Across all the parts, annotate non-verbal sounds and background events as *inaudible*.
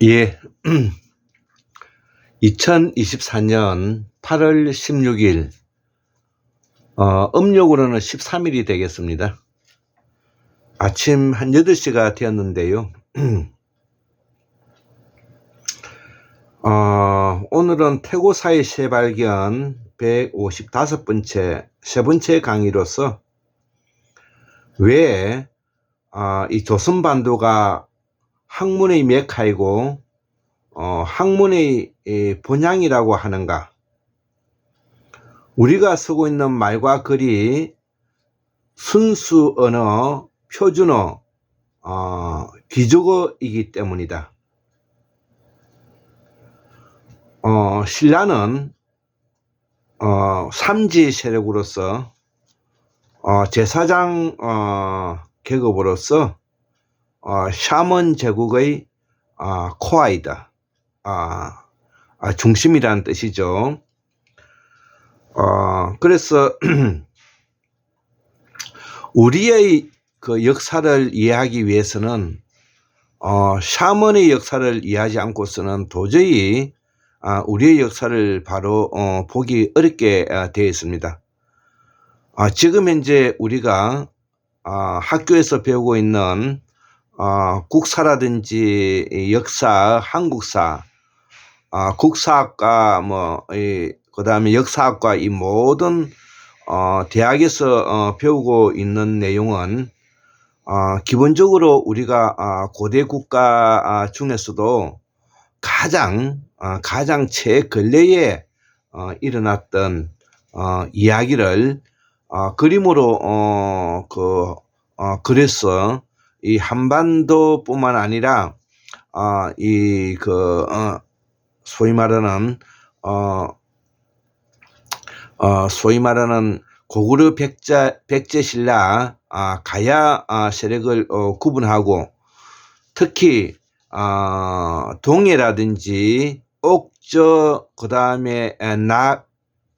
예. 2024년 8월 16일, 어, 음력으로는 13일이 되겠습니다. 아침 한 8시가 되었는데요. *clears throat* 어, 오늘은 태고사의 새발견 155번째, 세 번째 강의로서 왜, 아, 이 조선반도가 학문의 메카이고 어, 학문의 이, 본향이라고 하는가? 우리가 쓰고 있는 말과 글이 순수 언어, 표준어, 어, 비주어이기 때문이다. 어, 신라는 어, 삼지 세력으로서 어, 제사장 어, 계급으로서 어, 샤먼 제국의 어, 코아이다. 아, 아, 중심이라는 뜻이죠. 어, 그래서 *clears throat* 우리의 그 역사를 이해하기 위해서는 어, 샤먼의 역사를 이해하지 않고서는 도저히 아, 우리의 역사를 바로 어, 보기 어렵게 아, 되어 있습니다. 아, 지금 현재 우리가 아, 학교에서 배우고 있는 어, 국사라든지 역사, 한국사, 어, 국사학과 뭐, 그 다음에 역사학과 이 모든 어, 대학에서 어, 배우고 있는 내용은 어, 기본적으로 우리가 어, 고대 국가 아, 중에서도 가장 어, 가장 최근래에 어, 일어났던 어, 이야기를 어, 그림으로 어, 그 어, 그래서 이 한반도뿐만 아니라 어, 이그 어, 소위 말하는 어, 어, 소위 말하는 고구려 백자 백제 신라 아, 가야 아, 세력을 어, 구분하고 특히 어, 동해라든지 옥저 그 다음에 낙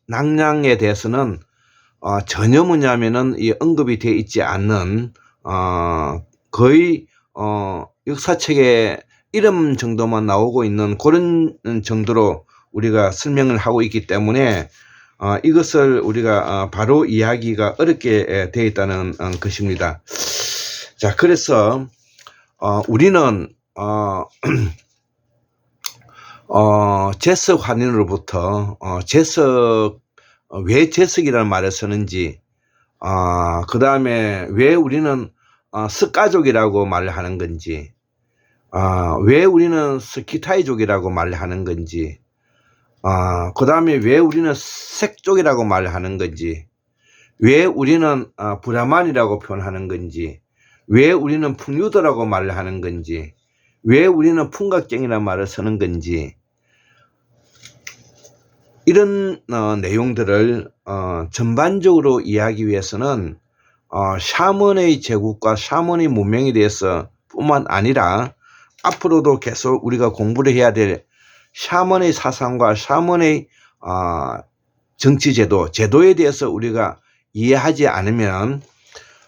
낙량에 대해서는 어, 전혀 뭐냐면은 이 언급이 되어 있지 않는 어, 거의 어, 역사책에 이름 정도만 나오고 있는 그런 정도로 우리가 설명을 하고 있기 때문에 어, 이것을 우리가 어, 바로 이야기가 어렵게 되어 있다는 어, 것입니다. 자, 그래서 어, 우리는 어, *clears throat* 어, 제석 환인으로부터 어, 제석 어, 왜 제석이라는 말을 쓰는지 어, 그 다음에 왜 우리는 어, 스가족이라고 말을 하는 건지, 어, 왜 우리는 스키타이족이라고 말을 하는 건지, 어, 그 다음에 왜 우리는 색족이라고 말을 하는 건지, 왜 우리는 어, 브라만이라고 표현하는 건지, 왜 우리는 풍류도라고 말을 하는 건지, 왜 우리는 풍각쟁이라는 말을 쓰는 건지, 이런 어, 내용들을 어, 전반적으로 이해하기 위해서는 어, 샤먼의 제국과 샤먼의 문명에 대해서 뿐만 아니라 앞으로도 계속 우리가 공부를 해야 될 샤먼의 사상과 샤먼의 어, 정치 제도, 제도에 대해서 우리가 이해하지 않으면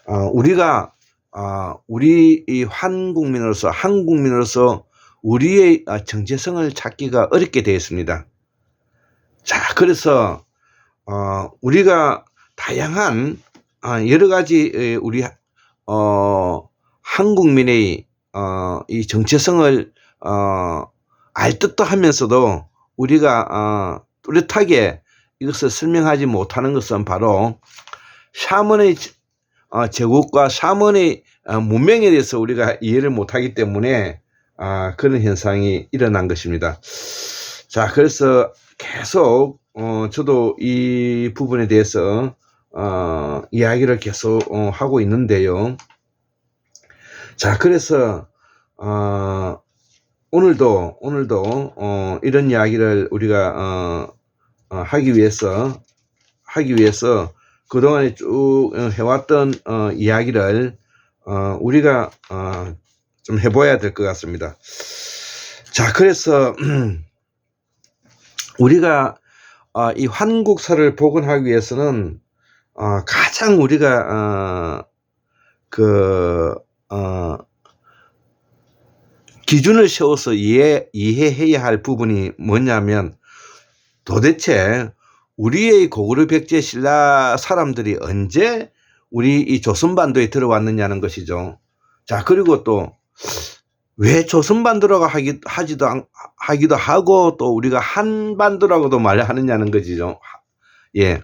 어, 우리가 어, 우리 이 한 국민으로서 한 국민으로서 우리의 어, 정체성을 찾기가 어렵게 되었습니다. 자, 그래서 어, 우리가 다양한 아, 여러 가지 우리 어, 한국민의 어, 이 정체성을 어, 알 듯도 하면서도 우리가 어, 뚜렷하게 이것을 설명하지 못하는 것은 바로 샤먼의 어, 제국과 샤먼의 어, 문명에 대해서 우리가 이해를 못하기 때문에 아, 그런 현상이 일어난 것입니다. 자, 그래서 계속 어, 저도 이 부분에 대해서 어, 이야기를 계속 어, 하고 있는데요. 자, 그래서 어, 오늘도 오늘도 어, 이런 이야기를 우리가 어, 어, 하기 위해서 하기 위해서 그동안에 쭉 해왔던 어, 이야기를 어, 우리가 어, 좀 해봐야 될 것 같습니다. 자, 그래서 *clears throat* 우리가 어, 이 한국사를 복원하기 위해서는 어, 가장 우리가 어, 그 어, 기준을 세워서 이해, 이해해야 할 부분이 뭐냐면 도대체 우리의 고구려 백제 신라 사람들이 언제 우리 이 조선반도에 들어왔느냐는 것이죠. 자, 그리고 또 왜 조선반도라고 하기, 하지도, 않- 하기도 하고 또 우리가 한반도라고도 말하느냐는 것이죠. 예.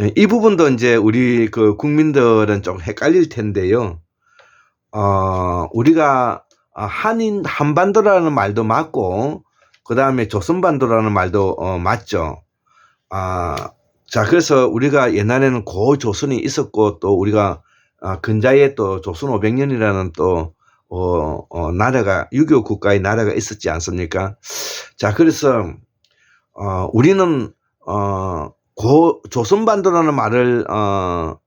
예, 이 부분도 이제 우리 그 국민들은 좀 헷갈릴 텐데요. 어, 우리가 아, 한인, 한반도라는 말도 맞고, 그 다음에 조선반도라는 말도 어, 맞죠. 아, 자, 그래서 우리가 옛날에는 고조선이 있었고, 또 우리가 아, 근자에 또 조선 500년이라는 또, 어, 어, 나라가, 유교 국가의 나라가 있었지 않습니까? 자, 그래서, 어, 우리는, 어, 고, 조선반도라는 말을, 어,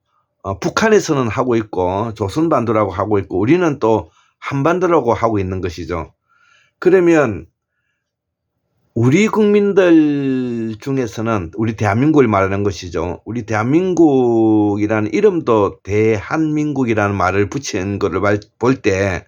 어, 북한에서는 하고 있고, 조선반도라고 하고 있고, 우리는 또 한반도라고 하고 있는 것이죠. 그러면, 우리 국민들 중에서는 우리 대한민국을 말하는 것이죠. 우리 대한민국이라는 이름도 대한민국이라는 말을 붙인 것을 볼 때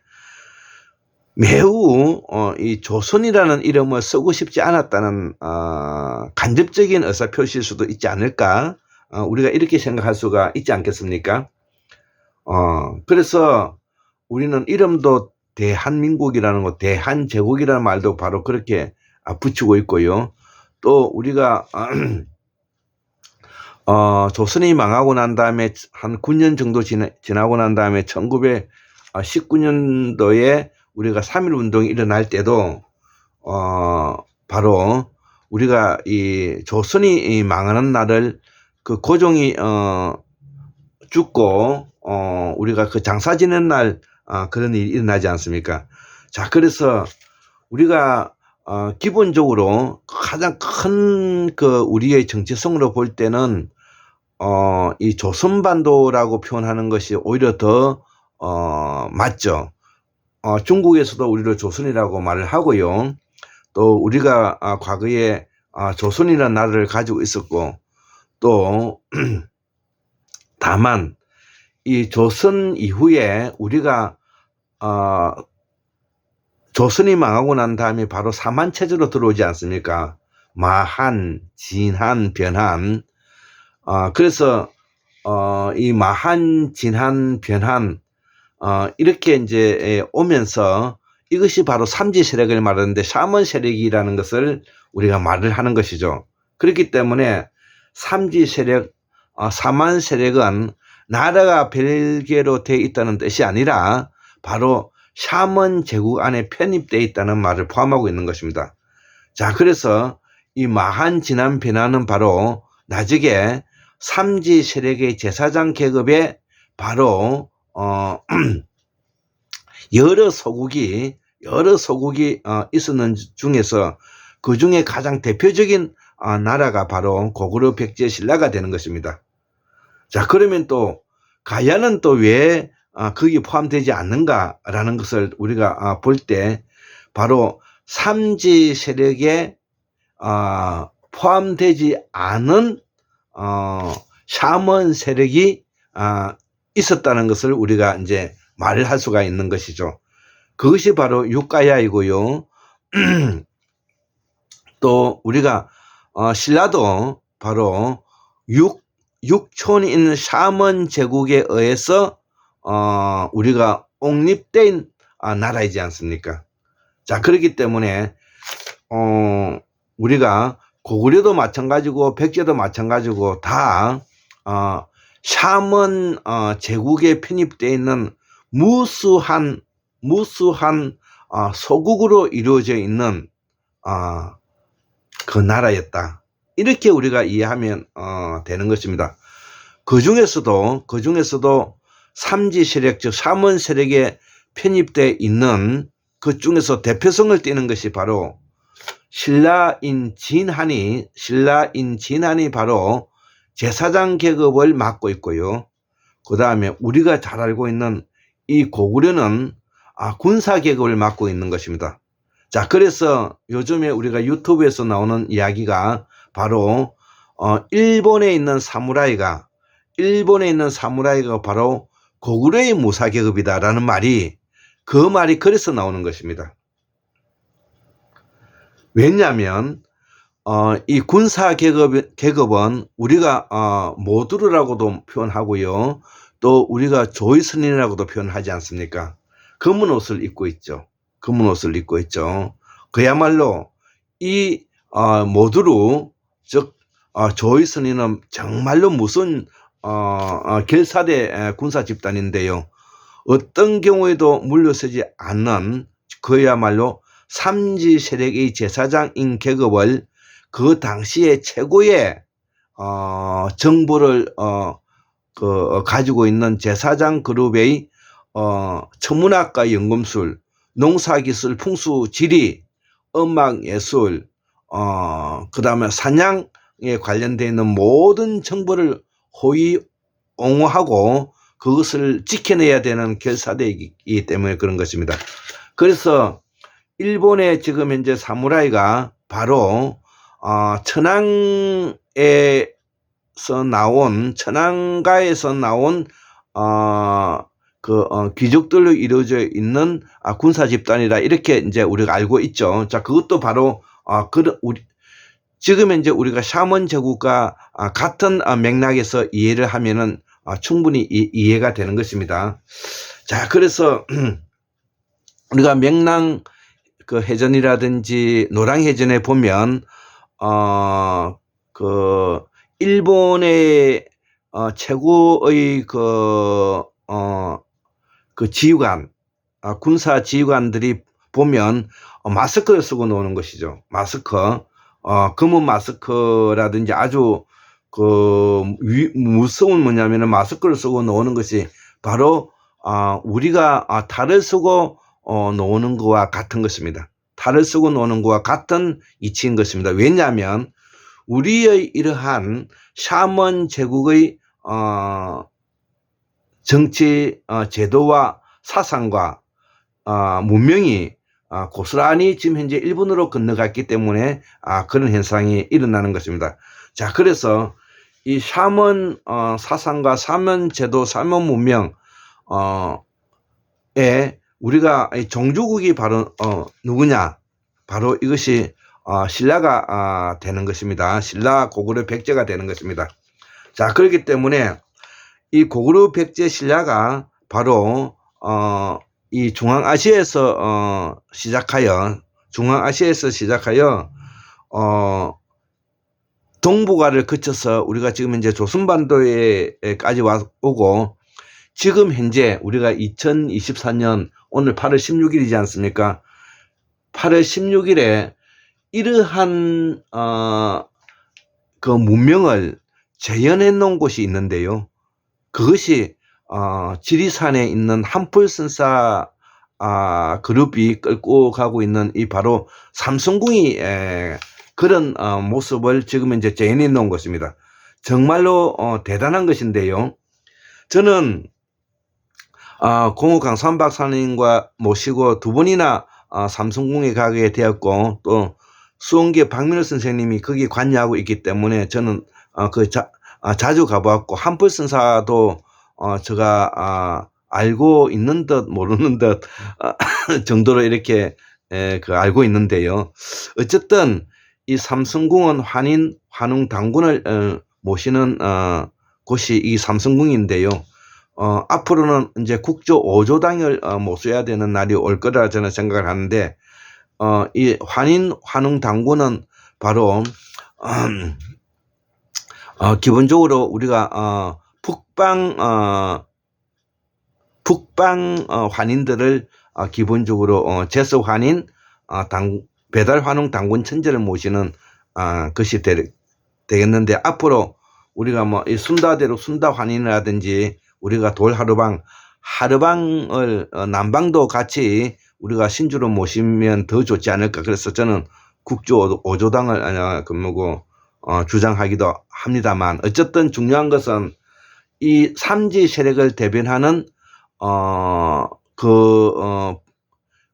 매우 어, 이 조선이라는 이름을 쓰고 싶지 않았다는 어, 간접적인 의사 표시일 수도 있지 않을까? 어, 우리가 이렇게 생각할 수가 있지 않겠습니까? 어, 그래서 우리는 이름도 대한민국이라는 것, 대한제국이라는 말도 바로 그렇게 아, 붙이고 있고요. 또 우리가 *clears throat* 어, 조선이 망하고 난 다음에 한 9년 정도 지나, 지나고 난 다음에 1919년도에 우리가 3.1 운동이 일어날 때도 어, 바로 우리가 이 조선이 이 망하는 날을 그 고종이 어, 죽고 어, 우리가 그 장사 지낸 날 아, 그런 일이 일어나지 않습니까? 자, 그래서 우리가 어, 기본적으로 가장 큰 그 우리의 정체성으로 볼 때는 어, 이 조선반도라고 표현하는 것이 오히려 더 어, 맞죠. 어, 중국에서도 우리를 조선이라고 말을 하고요. 또 우리가 아, 과거에 아, 조선이라는 나라를 가지고 있었고 또 *clears throat* 다만 이 조선 이후에 우리가 어, 조선이 망하고 난 다음에 바로 사만 체제로 들어오지 않습니까? 마한, 진한, 변한. 어, 그래서 어, 이 마한, 진한, 변한 어, 이렇게 이제 오면서 이것이 바로 삼지 세력을 말하는데 샤먼 세력이라는 것을 우리가 말을 하는 것이죠. 그렇기 때문에 삼지 세력, 어, 사만 세력은 나라가 별개로 되어 있다는 뜻이 아니라 바로 샤먼 제국 안에 편입되어 있다는 말을 포함하고 있는 것입니다. 자, 그래서 이 마한 진한 변화는 바로 나중에 삼지 세력의 제사장 계급에 바로 어 *clears throat* 여러 소국이 여러 소국이 어, 있었는 중에서 그 중에 가장 대표적인 어, 나라가 바로 고구려 백제 신라가 되는 것입니다. 자 그러면 또 가야는 또왜 어, 거기 포함되지 않는가라는 것을 우리가 어, 볼때 바로 삼지 세력에 어, 포함되지 않은 어, 샤먼 세력이 어, 있었다는 것을 우리가 이제 말을 할 수가 있는 것이죠. 그것이 바로 육가야이고요. *clears throat* 또 우리가 어, 신라도 바로 육 있는 샤먼 제국에 의해서 어, 우리가 옹립된 아, 나라이지 않습니까? 자 그렇기 때문에 어, 우리가 고구려도 마찬가지고 백제도 마찬가지고 다 어, 샤먼 어, 제국에 편입되어 있는 무수한 무수한 어, 소국으로 이루어져 있는 어, 그 나라였다. 이렇게 우리가 이해하면 어, 되는 것입니다. 그 중에서도 그 중에서도 삼지 세력 즉 삼원 세력에 편입되어 있는 그 중에서 대표성을 띠는 것이 바로 신라인 진한이 신라인 진한이 바로 제사장 계급을 맡고 있고요. 그 다음에 우리가 잘 알고 있는 이 고구려는 아, 군사 계급을 맡고 있는 것입니다. 자, 그래서 요즘에 우리가 유튜브에서 나오는 이야기가 바로 어, 일본에 있는 사무라이가 일본에 있는 사무라이가 바로 고구려의 무사 계급이다라는 말이 그 말이 그래서 나오는 것입니다. 왜냐하면 어, 이 군사 계급, 계급은 우리가 어, 모두르라고도 표현하고요. 또 우리가 조이스님이라고도 표현하지 않습니까? 검은 옷을 입고 있죠. 검은 옷을 입고 있죠. 그야말로 이 어, 모두르 즉 어, 조이스님은 정말로 무슨 어, 어, 결사대 에, 군사 집단인데요. 어떤 경우에도 물러서지 않는 그야말로 삼지 세력의 제사장인 계급을 그 당시에 최고의 어, 정보를 어, 그, 어, 가지고 있는 제사장 그룹의 어, 천문학과 연금술, 농사기술, 풍수, 지리, 음악, 예술, 어, 그 다음에 사냥에 관련되어 있는 모든 정보를 호의 옹호하고 그것을 지켜내야 되는 결사대이기 때문에 그런 것입니다. 그래서 일본의 지금 현재 사무라이가 바로 어, 천황에서 나온 천황가에서 나온 어, 그 어, 귀족들로 이루어져 있는 아, 군사 집단이다 이렇게 이제 우리가 알고 있죠. 자 그것도 바로 아, 그 우리 지금 현재 우리가 샤먼 제국과 아, 같은 아, 맥락에서 이해를 하면은 아, 충분히 이, 이해가 되는 것입니다. 자 그래서 *clears throat* 우리가 명랑 그 해전이라든지 노랑 해전에 보면 어 그 일본의 어 최고의 그 어 그 지휘관 아, 군사 지휘관들이 보면 어, 마스크를 쓰고 노는 것이죠. 마스크 어 검은 마스크라든지 아주 그 위, 무서운 뭐냐면은 마스크를 쓰고 노는 것이 바로 아 우리가 아, 탈을 쓰고 어, 노는 것과 같은 것입니다. 탈을 쓰고 노는 것과 같은 이치인 것입니다. 왜냐하면 우리의 이러한 샤먼 제국의 어, 정치 어, 제도와 사상과 어, 문명이 어, 고스란히 지금 현재 일본으로 건너갔기 때문에 아, 그런 현상이 일어나는 것입니다. 자, 그래서 이 샤먼 어, 사상과 사면 제도, 사면 문명 어,에 우리가 이 종주국이 바로 어, 누구냐? 바로 이것이 어, 신라가 어, 되는 것입니다. 신라 고구려 백제가 되는 것입니다. 자, 그렇기 때문에 이 고구려 백제 신라가 바로 어, 이 중앙아시아에서 어, 시작하여 중앙아시아에서 시작하여 어, 동북아를 거쳐서 우리가 지금 이제 조선반도에까지 와 오고 지금 현재 우리가 2024년 오늘 8월 16일이지 않습니까? 8월 16일에 이러한 어, 그 문명을 재현해 놓은 곳이 있는데요. 그것이 어, 지리산에 있는 한풀선사 아, 그룹이 끌고 가고 있는 이 바로 삼성궁이 에, 그런 어, 모습을 지금 이제 재현해 놓은 것입니다. 정말로 어, 대단한 것인데요. 저는 어, 공우강 선박사님과 모시고 두 번이나 어, 삼성궁에 가게 되었고 또 수원계 박민호 선생님이 거기 관여하고 있기 때문에 저는 어, 그 자, 아, 자주 가보았고 한풀 선사도 어, 제가 아, 알고 있는 듯 모르는 듯 아, *laughs* 정도로 이렇게 에, 그 알고 있는데요. 어쨌든 이 삼성궁은 환인 환웅 당군을 어, 모시는 어, 곳이 이 삼성궁인데요. 어, 앞으로는 이제 국조 5조당을 어, 모셔야 되는 날이 올 거라 저는 생각을 하는데 어, 이 환인 환웅 당군은 바로 음, 어, 기본적으로 우리가 어, 북방 어, 북방 어, 환인들을 어, 기본적으로 어, 제서 환인 어, 당 배달 환웅 당군 천재를 모시는 어, 것이 되, 되겠는데 앞으로 우리가 뭐 이 순다대로 순다 환인이라든지 우리가 돌 하루방 하루방을 어, 남방도 같이 우리가 신주로 모시면 더 좋지 않을까. 그래서 저는 국조 오조당을 아니 그 뭐고 어, 주장하기도 합니다만 어쨌든 중요한 것은 이 삼지 세력을 대변하는 어그 어,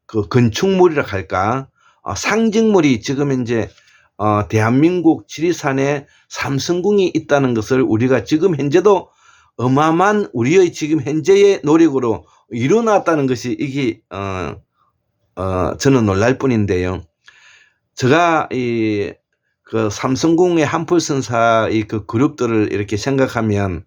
그 건축물이라 할까? 어, 상징물이 지금 이제 어, 대한민국 지리산에 삼성궁이 있다는 것을 우리가 지금 현재도 어마어마한 우리의 지금 현재의 노력으로 일어났다는 것이 이게 어, 어, 저는 놀랄 뿐인데요. 제가 이 그 삼성공의 한풀선사 이그 그룹들을 이렇게 생각하면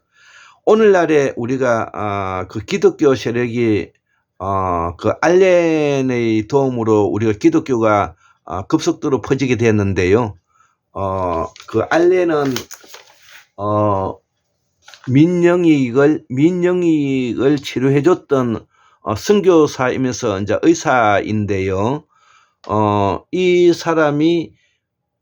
오늘날에 우리가 아, 그 기독교 세력이 어, 그 알렌의 도움으로 우리가 기독교가 아, 급속도로 퍼지게 됐는데요. 어, 그 알렌은 어, 민영이익을 민영이익을 치료해줬던 어, 선교사이면서 이제 의사인데요. 어, 이 사람이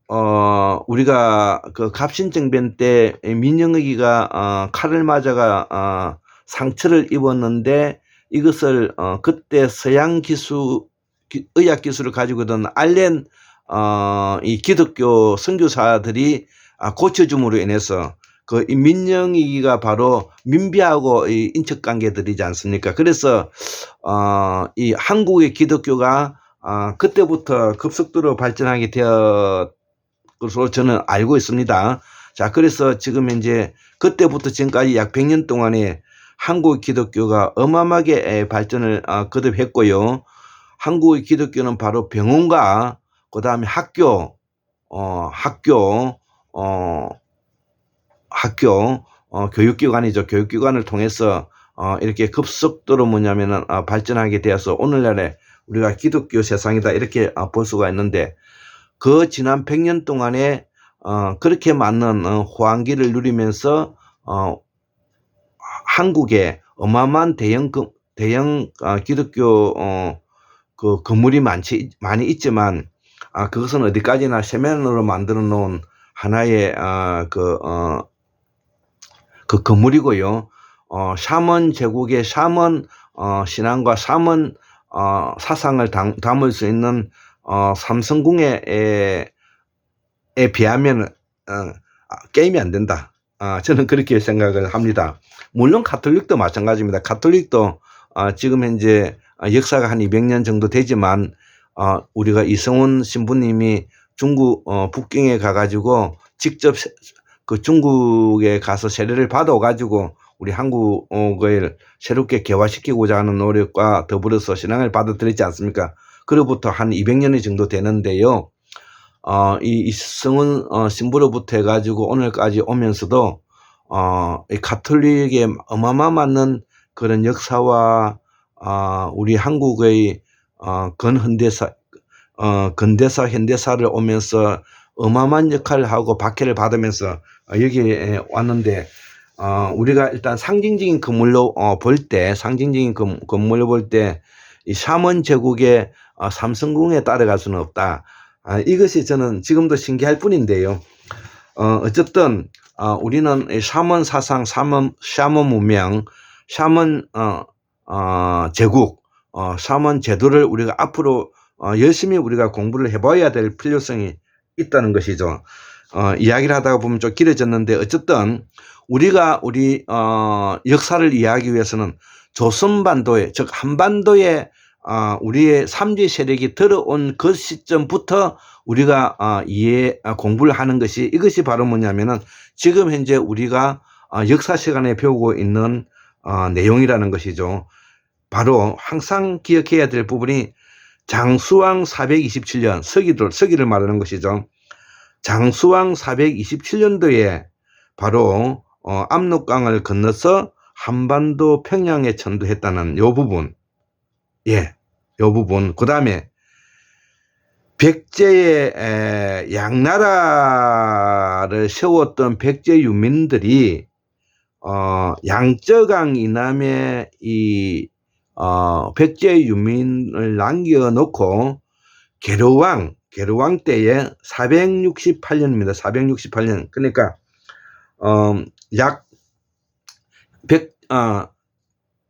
어, 우리가 그 갑신정변 때 민영익이가 어, 칼을 맞아가 어, 상처를 입었는데 이것을 어, 그때 서양 기술 기- 의학 기술을 가지고 있던 알렌 어, 이 기독교 선교사들이 아, 고쳐줌으로 인해서 그이 민영이가 바로 민비하고 이 인척 관계들이지 않습니까? 그래서 어, 이 한국의 기독교가 아, 그때부터 급속도로 발전하게 되었 것으로 저는 알고 있습니다. 자, 그래서 지금 이제 그때부터 지금까지 약 100년 동안에 한국 기독교가 어마어마하게 에, 발전을 아, 거듭했고요. 한국의 기독교는 바로 병원과 그 다음에 학교, 어, 학교, 어, 학교, 어, 교육기관이죠. 교육기관을 통해서 어, 이렇게 급속도로 뭐냐면은 어, 발전하게 되어서 오늘날에 우리가 기독교 세상이다 이렇게 어, 볼 수가 있는데 그 지난 100년 동안에 어, 그렇게 많은 어, 호황기를 누리면서 어, 한국에 어마어마한 대형 그- 대형 어, 기독교 어, 그 건물이 많지 많이 있지만 아 그것은 어디까지나 세면으로 만들어 놓은 하나의 아, 그, 어, 그 건물이고요. 어, 샤먼 제국의 샤먼 어, 신앙과 샤먼 어, 사상을 담, 담을 수 있는 어, 삼성궁에 에, 에 비하면 어, 아, 게임이 안 된다. 아, 저는 그렇게 생각을 합니다. 물론 가톨릭도 마찬가지입니다. 가톨릭도 아, 지금 현재 아, 역사가 한 200년 정도 되지만 아, 우리가 이성훈 신부님이 중국 어, 북경에 가가지고 직접 세- 그 중국에 가서 세례를 받아가지고 우리 한국을 새롭게 개화시키고자 하는 노력과 더불어서 신앙을 받아들였지 않습니까? 그로부터 한 200년이 정도 되는데요. 어, 이 이성은 어, 신부로부터 해가지고 오늘까지 오면서도 어, 이 가톨릭의 어마어마한 그런 역사와 어, 우리 한국의 어, 근현대사 어, 근대사 현대사를 오면서 어마어마한 역할을 하고 박해를 받으면서 어, 여기에 왔는데 어, 우리가 일단 상징적인 건물로 어, 볼 때 상징적인 건, 건물로 볼 때 이 샤먼 제국의 어, 삼성궁에 따라갈 수는 없다. 아, 이것이 저는 지금도 신기할 뿐인데요. 어, 어쨌든 어, 우리는 이 샤먼 사상, 샤먼, 샤먼 문명, 샤먼 어, 어, 제국, 어, 샤먼 제도를 우리가 앞으로 어, 열심히 우리가 공부를 해봐야 될 필요성이 있다는 것이죠. 어, 이야기를 하다가 보면 좀 길어졌는데 어쨌든 우리가 우리 어, 역사를 이해하기 위해서는 조선반도에 즉 한반도에 어, 우리의 삼지 세력이 들어온 그 시점부터 우리가 어, 이해 아, 공부를 하는 것이 이것이 바로 뭐냐면은 지금 현재 우리가 어, 역사 시간에 배우고 있는 어, 내용이라는 것이죠. 바로 항상 기억해야 될 부분이 장수왕 427년 서기를 서기를 말하는 것이죠. 장수왕 427년도에 바로 어, 압록강을 건너서 한반도 평양에 전도했다는 요 부분. 예. 요 부분. 그다음에 백제의 에, 양나라를 세웠던 백제 유민들이 어, 양저강 이남에 이 어, 백제 유민을 남겨놓고 계로왕 계로왕 때에 468년입니다. 468년. 그러니까 어, 약 100, 어,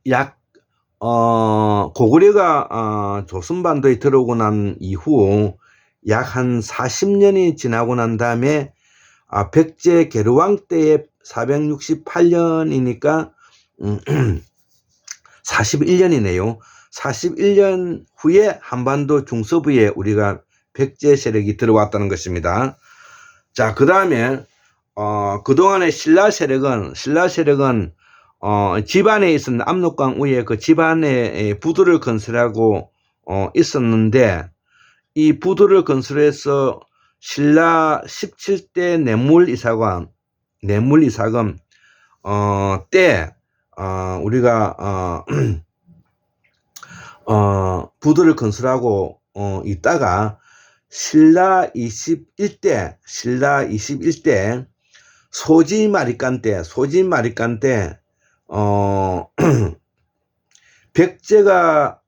약, 어, 고구려가, 어, 조선반도에 들어오고 난 이후 약 한 40년이 지나고 난 다음에, 아, 백제 계류왕 때에 468년이니까, 음, *clears throat* 41년이네요. 41년 후에 한반도 중서부에 우리가 백제 세력이 들어왔다는 것입니다. 자, 그 다음에, 어, 그동안의 신라 세력은, 신라 세력은, 어, 집안에 있었는 압록강 위에 그 집안에 에, 부두를 건설하고 어, 있었는데 이 부두를 건설해서 신라 17대 뇌물 이사관 뇌물 이사금 어, 때 어, 우리가 어, *clears throat* 어, 부두를 건설하고 어, 있다가 신라 21대 신라 21대 소지 마리간 때 소지 마리간 때 어, *clears throat* 백제가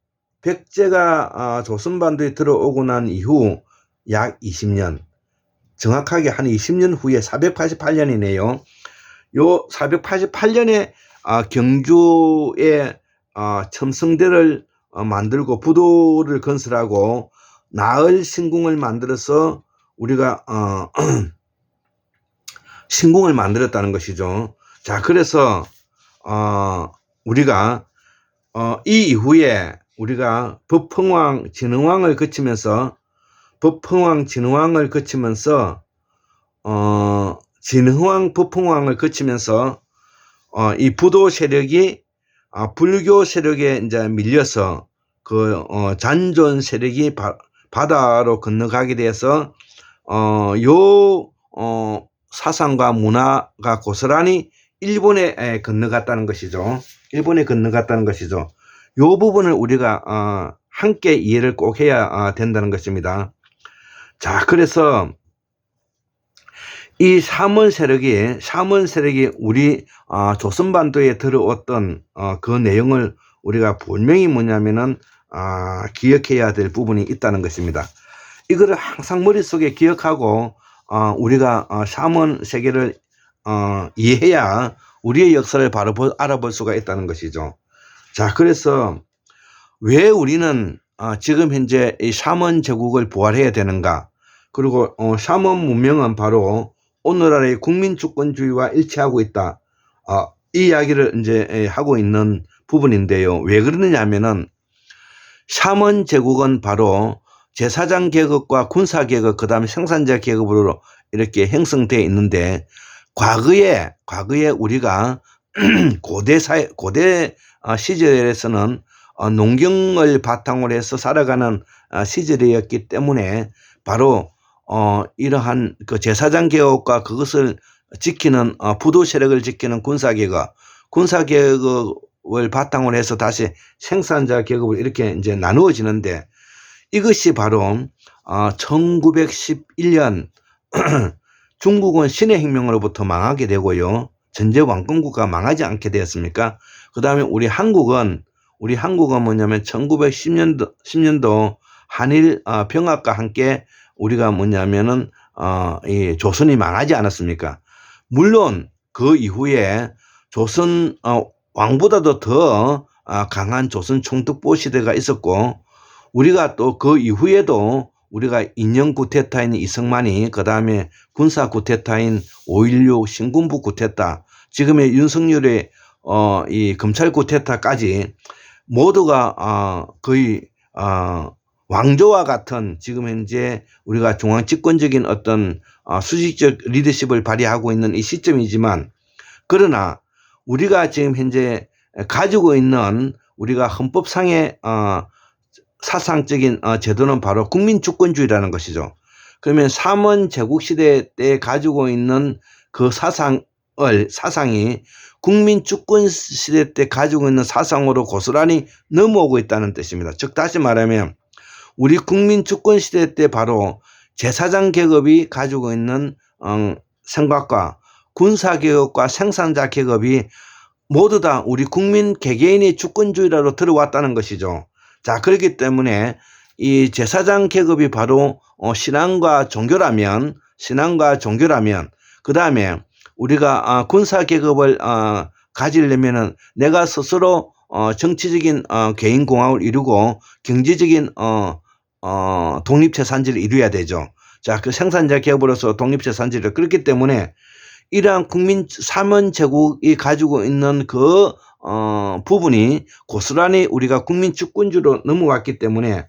백제가 아, 조선반도에 들어오고 난 이후 약 20년 정확하게 한 20년 후에 488년이네요. 요 488년에 아, 경주에 아, 첨성대를 어, 만들고 부도를 건설하고 나을 신궁을 만들어서 우리가 어, *clears throat* 신궁을 만들었다는 것이죠. 자, 그래서 어, 우리가 어, 이 이후에 우리가 법흥왕 진흥왕을 거치면서 법흥왕 진흥왕을 거치면서 어, 진흥왕 법흥왕을 거치면서 어, 이 부도 세력이 아, 불교 세력에 이제 밀려서 그 어, 잔존 세력이 바, 바다로 건너가게 돼서 어, 요 어, 사상과 문화가 고스란히 일본에 에, 건너갔다는 것이죠. 일본에 건너갔다는 것이죠. 요 부분을 우리가 어, 함께 이해를 꼭 해야 어, 된다는 것입니다. 자, 그래서 이 사문 세력이 사문 세력이 우리 어, 조선반도에 들어왔던 어, 그 내용을 우리가 분명히 뭐냐면은 아, 기억해야 될 부분이 있다는 것입니다. 이거를 항상 머릿속에 기억하고 어, 우리가 어, 사문 세계를 어, 이해해야 우리의 역사를 바로 보, 알아볼 수가 있다는 것이죠. 자, 그래서 왜 우리는 어, 지금 현재 이 샤먼 제국을 부활해야 되는가? 그리고 어, 샤먼 문명은 바로 오늘날의 국민주권주의와 일치하고 있다. 어, 이 이야기를 이제 에, 하고 있는 부분인데요. 왜 그러느냐 하면은 샤먼 제국은 바로 제사장 계급과 군사 계급, 그 다음에 생산자 계급으로 이렇게 형성되어 있는데 과거에, 과거에 우리가 *clears throat* 고대 사회, 고대 어, 시절에서는 어, 농경을 바탕으로 해서 살아가는 어, 시절이었기 때문에 바로 어, 이러한 그 제사장 계급과 그것을 지키는 어, 부도 세력을 지키는 군사 계급, 군사 계급을 바탕으로 해서 다시 생산자 계급을 이렇게 이제 나누어지는데 이것이 바로 어, 1911년 *clears throat* 중국은 신의 혁명으로부터 망하게 되고요. 전제 왕권국가 망하지 않게 되었습니까? 그 다음에 우리 한국은 우리 한국은 뭐냐면 1910년도 10년도 한일 어, 병합과 함께 우리가 뭐냐면은 어, 이 조선이 망하지 않았습니까? 물론 그 이후에 조선 어, 왕보다도 더 어, 강한 조선 총독보 시대가 있었고 우리가 또 그 이후에도 우리가 인형 구테타인 이승만이 그 다음에 군사 구테타인 5.16 신군부 구테타 지금의 윤석열의 어, 이 검찰 구테타까지 모두가 어, 거의 어, 왕조와 같은 지금 현재 우리가 중앙 집권적인 어떤 어, 수직적 리더십을 발휘하고 있는 이 시점이지만 그러나 우리가 지금 현재 가지고 있는 우리가 헌법상의 어, 사상적인 어, 제도는 바로 국민주권주의라는 것이죠. 그러면 삼원 제국 시대 때 가지고 있는 그 사상을 사상이 국민주권 시대 때 가지고 있는 사상으로 고스란히 넘어오고 있다는 뜻입니다. 즉 다시 말하면 우리 국민 주권 시대 때 바로 제사장 계급이 가지고 있는 어, 생각과 군사 계급과 생산자 계급이 모두 다 우리 국민 개개인의 주권주의로 들어왔다는 것이죠. 자, 그렇기 때문에 이 제사장 계급이 바로 어, 신앙과 종교라면, 신앙과 종교라면, 그 다음에 우리가 어, 군사 계급을 어, 가지려면은 내가 스스로 어, 정치적인 어, 개인 공화국을 이루고 경제적인 어, 어, 독립재산지를 이루어야 되죠. 자, 그 생산자 기업으로서 독립재산지를 그렇기 때문에 이러한 국민 사면 제국이 가지고 있는 그 어, 부분이 고스란히 우리가 국민 주권주로 넘어왔기 때문에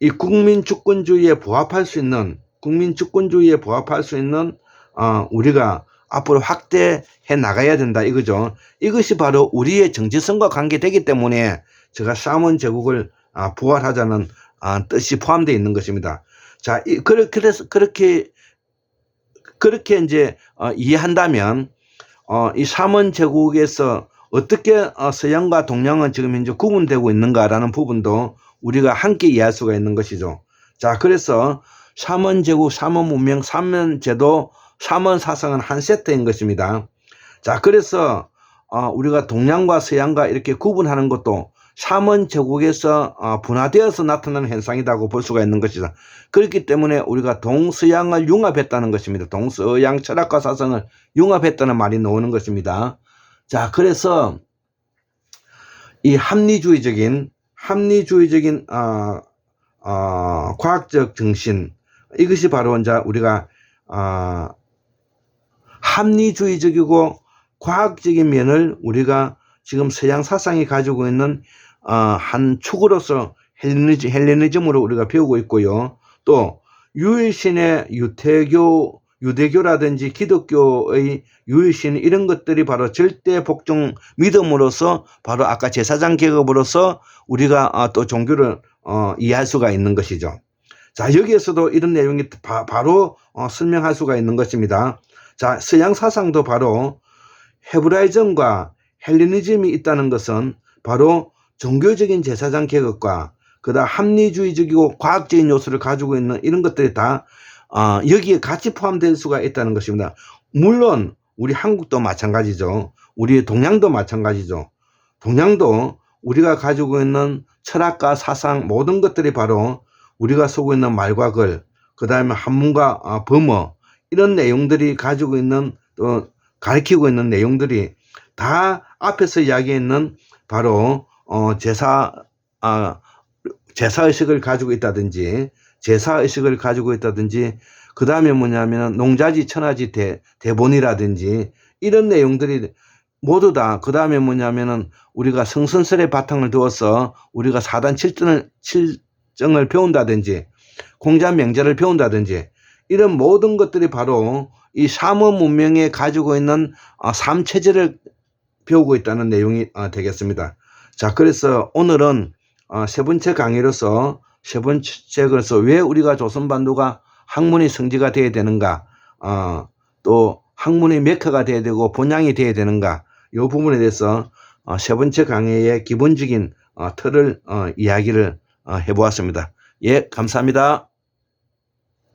이 국민 주권주의에 부합할 수 있는 국민 주권주의에 부합할 수 있는 어, 우리가 앞으로 확대해 나가야 된다 이거죠. 이것이 바로 우리의 정체성과 관계되기 때문에 제가 사문 제국을 아, 부활하자는 아, 뜻이 포함되어 있는 것입니다. 자, 이, 그래서 그렇게 그렇게 이제 어, 이해한다면 어, 이 삼원 제국에서 어떻게 어, 서양과 동양은 지금 현재 구분되고 있는가라는 부분도 우리가 함께 이해할 수가 있는 것이죠. 자, 그래서 삼원 제국, 삼원 문명, 삼원 제도, 삼원 사상은 한 세트인 것입니다. 자, 그래서 어, 우리가 동양과 서양과 이렇게 구분하는 것도 삼원 제국에서 어, 분화되어서 나타나는 현상이라고 볼 수가 있는 것이다. 그렇기 때문에 우리가 동서양을 융합했다는 것입니다. 동서양 철학과 사상을 융합했다는 말이 나오는 것입니다. 자, 그래서 이 합리주의적인 합리주의적인 어, 어, 과학적 정신 이것이 바로 이제 우리가 어, 합리주의적이고 과학적인 면을 우리가 지금 서양 사상이 가지고 있는 어, 한 축으로서 헬레니즘, 헬레니즘으로 우리가 배우고 있고요. 또 유일신의 유태교, 유대교라든지 기독교의 유일신 이런 것들이 바로 절대 복종 믿음으로서 바로 아까 제사장 계급으로서 우리가 어, 또 종교를 어, 이해할 수가 있는 것이죠. 자 여기에서도 이런 내용이 바, 로 어, 설명할 수가 있는 것입니다. 자 서양 사상도 바로 헤브라이즘과 헬레니즘이 있다는 것은 바로 종교적인 제사장 계급과 그다음 합리주의적이고 과학적인 요소를 가지고 있는 이런 것들이 다 어, 여기에 같이 포함될 수가 있다는 것입니다. 물론 우리 한국도 마찬가지죠. 우리 동양도 마찬가지죠. 동양도 우리가 가지고 있는 철학과 사상 모든 것들이 바로 우리가 쓰고 있는 말과 글, 그 다음에 한문과 어, 범어 이런 내용들이 가지고 있는 또 가르치고 있는 내용들이 다 앞에서 이야기했는 바로 어 제사 아 제사 의식을 가지고 있다든지 제사 의식을 가지고 있다든지 그 다음에 뭐냐면 농자지 천하지 대, 대본이라든지 이런 내용들이 모두 다 그 다음에 뭐냐면은 우리가 성선설의 바탕을 두어서 우리가 사단 칠정을 칠정을 배운다든지 공자 명제를 배운다든지 이런 모든 것들이 바로 이 삼원 문명에 가지고 있는 어, 삼체제를 배우고 있다는 내용이 어, 되겠습니다. 자, 그래서 오늘은 어, 세 번째 강의로서 세 번째 그래서 왜 우리가 조선반도가 학문의 성지가 되어야 되는가, 어, 또 학문의 메카가 되어야 되고 본향이 되어야 되는가, 이 부분에 대해서 어, 세 번째 강의의 기본적인 어, 틀을 어, 이야기를 어, 해보았습니다. 예, 감사합니다.